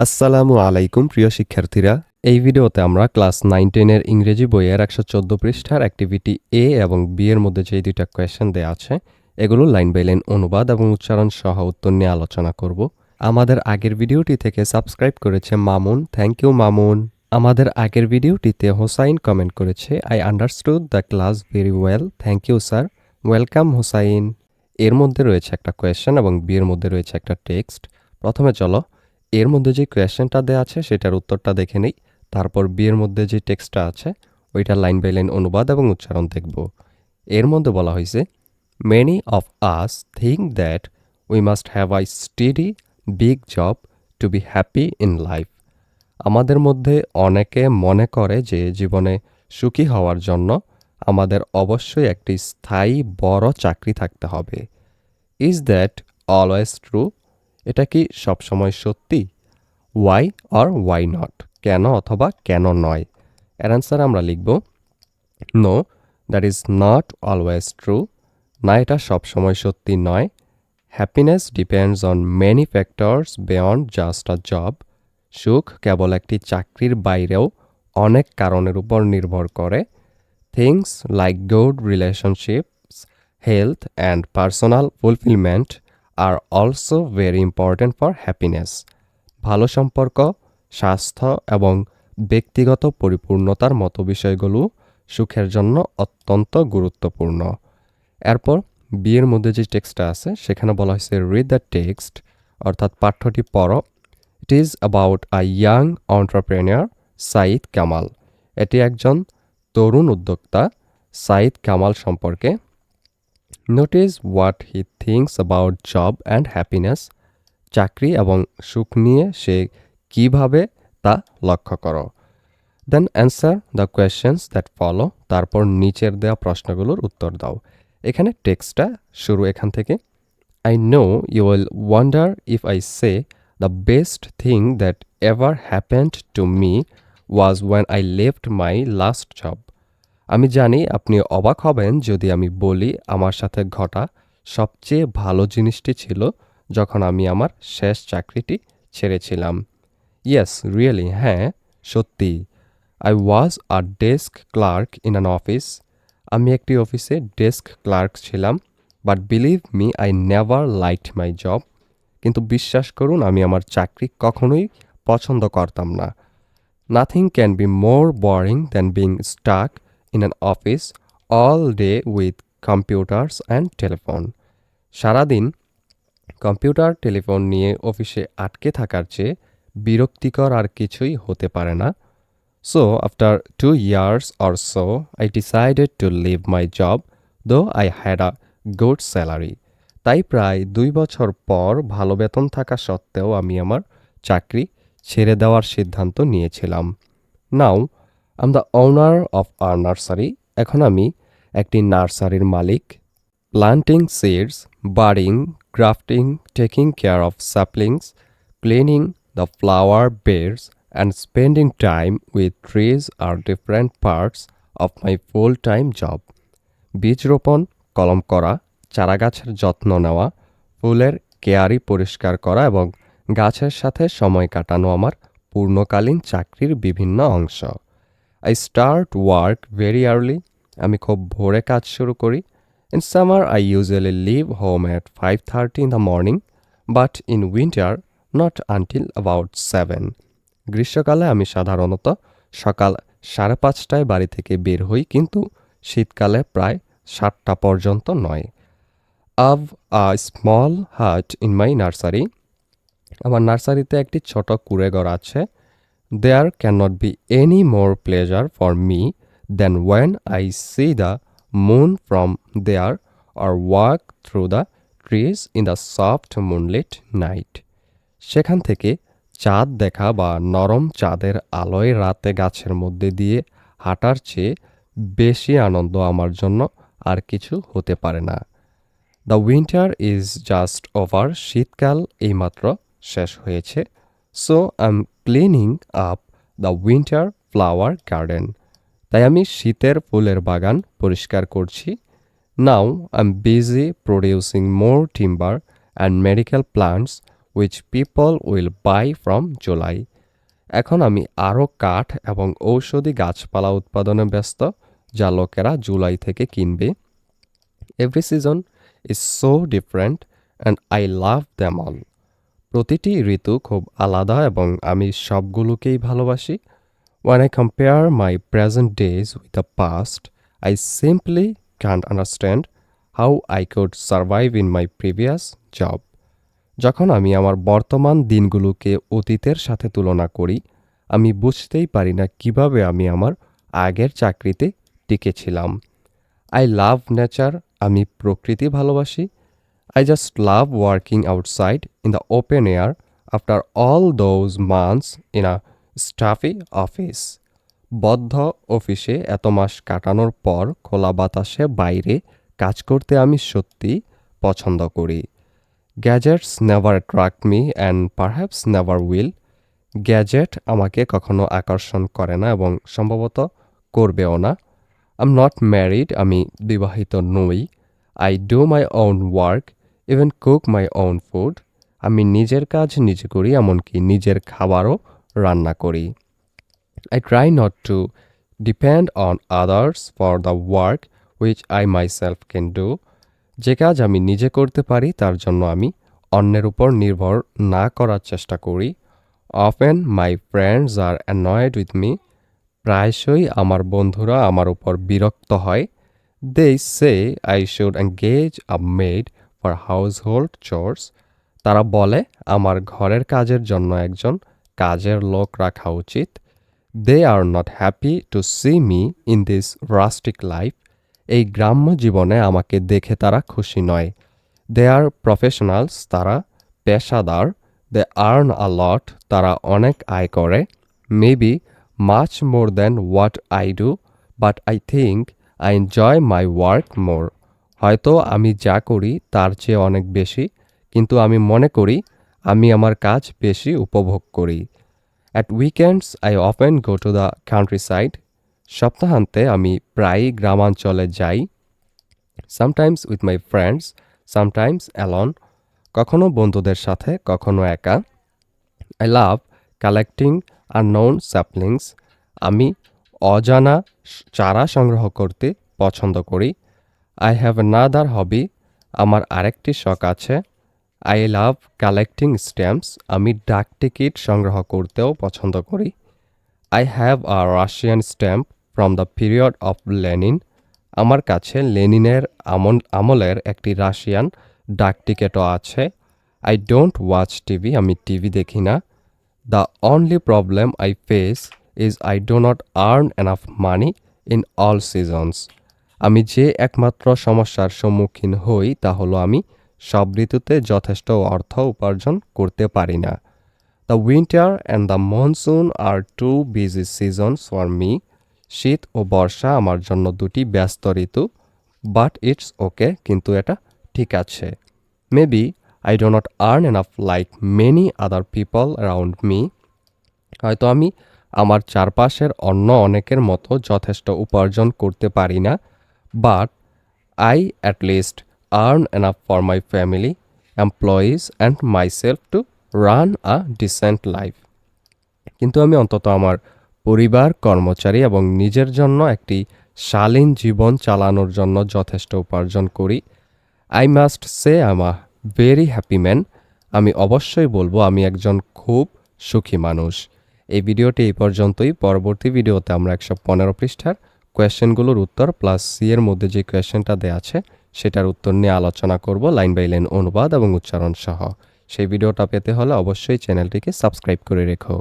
আসসালামু আলাইকুম, প্রিয় শিক্ষার্থীরা। এই ভিডিওতে আমরা ক্লাস নাইন টেনের ইংরেজি বইয়ের একশো চোদ্দ পৃষ্ঠার অ্যাক্টিভিটি এ এবং বি এর মধ্যে যে দুইটা কোয়েশ্চেন দেওয়া আছে, এগুলো লাইন বাই লাইন অনুবাদ এবং উচ্চারণ সহ উত্তর নিয়ে আলোচনা করব। আমাদের আগের ভিডিওটি থেকে সাবস্ক্রাইব করেছে মামুন। Thank you Mamun. আমাদের আগের ভিডিওটিতে হোসাইন কমেন্ট করেছে I understood the class very well thank you sir welcome Hossain. এর মধ্যে রয়েছে একটা কোয়েশ্চেন এবং বি এর মধ্যে রয়েছে একটা টেক্সট প্রথমে চলো এর মধ্যে যে কোয়েশ্চেনটা দেওয়া আছে সেটার উত্তরটা দেখে নেই। তারপর বিয়ের মধ্যে যে টেক্সটটা আছে, ওইটা লাইন বাই লাইন অনুবাদ এবং উচ্চারণ দেখব। এর মধ্যে বলা হয়েছে many of us think that we must have I steady big job to be happy in life আমাদের মধ্যে অনেকে মনে করে যে জীবনে সুখী হওয়ার জন্য আমাদের অবশ্যই একটি স্থায়ী বড় চাকরি থাকতে হবে। ইজ দ্যাট অলওয়েজ ট্রু এটা কি সবসময় সত্যি? ওয়াই অর ওয়াই নট কেন অথবা কেন নয়? এর অ্যান্সার আমরা লিখব no that is not always true না, এটা সবসময় সত্যি নয়। Happiness depends on many factors beyond just a job সুখ কেবল একটি চাকরির বাইরেও অনেক কারণের উপর নির্ভর করে। Things like good relationships health and personal fulfilment are also very important for happiness ভালো সম্পর্ক, স্বাস্থ্য এবং ব্যক্তিগত পরিপূর্ণতার মতো বিষয়গুলো সুখের জন্য অত্যন্ত গুরুত্বপূর্ণ। এরপর বিয়ের মধ্যে যে টেক্সটটা আছে, সেখানে বলা হয়েছে রিড দ্য টেক্সট অর্থাৎ পাঠ্যটি পড়ো। It is about a young entrepreneur Saeed Kamal এটি একজন তরুণ উদ্যোক্তা, সাইদ কামাল সম্পর্কে। Notice what he thinks about job and happiness চাকরি এবং সুখ নিয়ে সে কীভাবে তা লক্ষ্য করো। Then answer the questions that follow তারপর নিচের দেওয়া প্রশ্নগুলোর উত্তর দাও। এখানে টেক্সটটা শুরু এখান থেকে। I know you will wonder if I say the best thing that ever happened to me was when I left my last job আমি জানি আপনি অবাক হবেন যদি আমি বলি আমার সাথে ঘটা সবচেয়ে ভালো জিনিসটি ছিল যখন আমি আমার শেষ চাকরিটি ছেড়েছিলাম। ইয়েস রিয়েলি হ্যাঁ সত্যি। I was a desk clerk in an office আমি একটি অফিসে ডেস্ক ক্লার্ক ছিলাম but believe me I never liked my job কিন্তু বিশ্বাস করুন, আমি আমার চাকরি কখনোই পছন্দ করতাম না। Nothing can be more boring than being stuck in an office all day with computers and telephone সারাদিন কম্পিউটার, টেলিফোন নিয়ে অফিসে আটকে থাকার চেয়ে বিরক্তিকর আর কিছুই হতে পারে না। So after two years or so I decided to leave my job though I had a good salary তাই প্রায় দুই বছর পর ভালো বেতন থাকা সত্ত্বেও আমি আমার চাকরি ছেড়ে দেওয়ার সিদ্ধান্ত নিয়েছিলাম। Now am the owner of our nursery এখন আমি একটি নার্সারির মালিক। Planting seeds budding grafting taking care of saplings cleaning the flower beds and spending time with trees are different parts of my full time job বীজ রোপণ, কলম করা, চারাগাছের যত্ন নেওয়া, ফুলের কেয়ারি পরিষ্কার করা এবং গাছের সাথে সময় কাটানো আমার পূর্ণকালীন চাকরির বিভিন্ন অংশ। I start work very early আমি খুব ভোরে কাজ শুরু করি। In summer I usually leave home at five thirty in the morning but in winter not until about seven গ্রীষ্মকালে আমি সাধারণত সকাল সাড়ে পাঁচটায় বাড়ি থেকে বের হই, কিন্তু শীতকালে প্রায় সাতটা পর্যন্ত নয়। Have a small hut in my nursery আমার নার্সারিতে একটি ছোট কুড়েঘর আছে। Can not be any more pleasure for me than when I see the moon from there or walk through the trees in the soft moonlit night সেখান থেকে চাঁদ দেখা বা নরম চাঁদের আলোয় রাতে গাছের মধ্যে দিয়ে হাঁটার চেয়ে বেশি আনন্দ আমার জন্য আর কিছু হতে পারে না। The winter is just over শীতকাল এইমাত্র শেষ হয়েছে। So I am cleaning up the winter flower garden তাই আমি শীতের ফুলের বাগান পরিষ্কার করছি। Now I am busy producing more timber and medical plants which people will buy from July এখন আমি আরও কাঠ এবং ঔষধি গাছপালা উৎপাদনে ব্যস্ত, যা লোকেরা জুলাই থেকে কিনবে। Every season is so different and I love them all প্রতিটি ঋতু খুব আলাদা এবং আমি সবগুলোকেই ভালোবাসি। When I compare my present days with the past I simply can't understand how I could survive in my previous job যখন আমি আমার বর্তমান দিনগুলোকে অতীতের সাথে তুলনা করি, আমি বুঝতেই পারি না কীভাবে আমি আমার আগের চাকরিতে টিকেছিলাম আই লাভ নেচার আমি প্রকৃতি ভালোবাসি। I just love working outside in the open air after all those months in a stuffy office বদ্ধ অফিসে এত মাস কাটানোর পর খোলা বাতাসে বাইরে কাজ করতে আমি সত্যি পছন্দ করি। Gadgets never attract me and perhaps never will gadget আমাকে কখনো আকর্ষণ করে না এবং সম্ভবত করবেও না। আম নট ম্যারিড আমি বিবাহিত নই। I do my own work even cook my own food আমি নিজের কাজ নিজে করি, এমনকি নিজের খাবারও রান্না করি। I try not to depend on others for the work which I myself can do যে কাজ আমি নিজে করতে পারি, তার জন্য আমি অন্যের উপর নির্ভর না করার চেষ্টা করি। Often my friends are annoyed with me প্রায়শই আমার বন্ধুরা আমার উপর বিরক্ত হয়। They say I should engage a maid for household chores তারা বলে, আমার ঘরের কাজের জন্য একজন কাজের লোক রাখা উচিত। They are not happy to see me in this rustic life এই গ্রাম্য জীবনে আমাকে দেখে তারা খুশি নয়। দে আর প্রফেশনালস তারা পেশাদার। দে আর্ন আ লট তারা অনেক আয় করে। Maybe much more than what I do but I think I enjoy my work more হয়তো আমি যা করি তার চেয়ে অনেক বেশি, কিন্তু আমি মনে করি আমি আমার কাজ বেশি উপভোগ করি। At weekends I often go to the countryside সপ্তাহান্তে আমি প্রায়ই গ্রামাঞ্চলে যাই। Sometimes with my friends sometimes alone কখনো বন্ধুদের সাথে, কখনো একা। I love collecting unknown saplings আমি অজানা চারা সংগ্রহ করতে পছন্দ করি। আই হ্যাভ নাদার হবি আমার আরেকটি শখ আছে। আই লাভ কালেক্টিং স্ট্যাম্পস আমি ডাক টিকিট সংগ্রহ করতেও পছন্দ করি। I have a Russian stamp from the period of Lenin আমার কাছে লেনিনের আমল আমলের একটি রাশিয়ান ডাক টিকেটও আছে। আই ডোন্ট ওয়াচ টিভি আমি টিভি দেখি না। The only problem I face is I do not earn enough money in all seasons আমি যে একমাত্র সমস্যার সম্মুখীন হই তা হলো আমি সব ঋতুতে যথেষ্ট অর্থ উপার্জন করতে পারি না। The winter and the monsoon are two busy seasons for me শীত ও বর্ষা আমার জন্য দুটি ব্যস্ত ঋতু বাট ইটস ওকে কিন্তু এটা ঠিক আছে। Maybe I do not earn enough like many other people around me হয়তো আমি আমার চারপাশের অন্য অনেকের মতো যথেষ্ট উপার্জন করতে পারি না। But I at least earn enough for my family employees and myself to run a decent life কিন্তু আমি অন্তত আমার পরিবার, কর্মচারী এবং নিজের জন্য একটি শালীন জীবন চালানোর জন্য যথেষ্ট উপার্জন করি। I must say am a very happy man আমি অবশ্যই বলব আমি একজন খুব সুখী মানুষ। এই ভিডিওটি এই পর্যন্তই। পরবর্তী ভিডিওতে আমরা একশো পনেরো পৃষ্ঠার কোয়েশ্চেনগুলোর উত্তর প্লাস সি এর মধ্যে যে কোয়েশ্চেনটা দেয়া আছে, সেটার উত্তর নিয়ে আলোচনা করব লাইন বাই লাইন অনুবাদ এবং উচ্চারণ সহ। সেই ভিডিওটা পেতে হলে অবশ্যই চ্যানেলটিকে সাবস্ক্রাইব করে রেখো।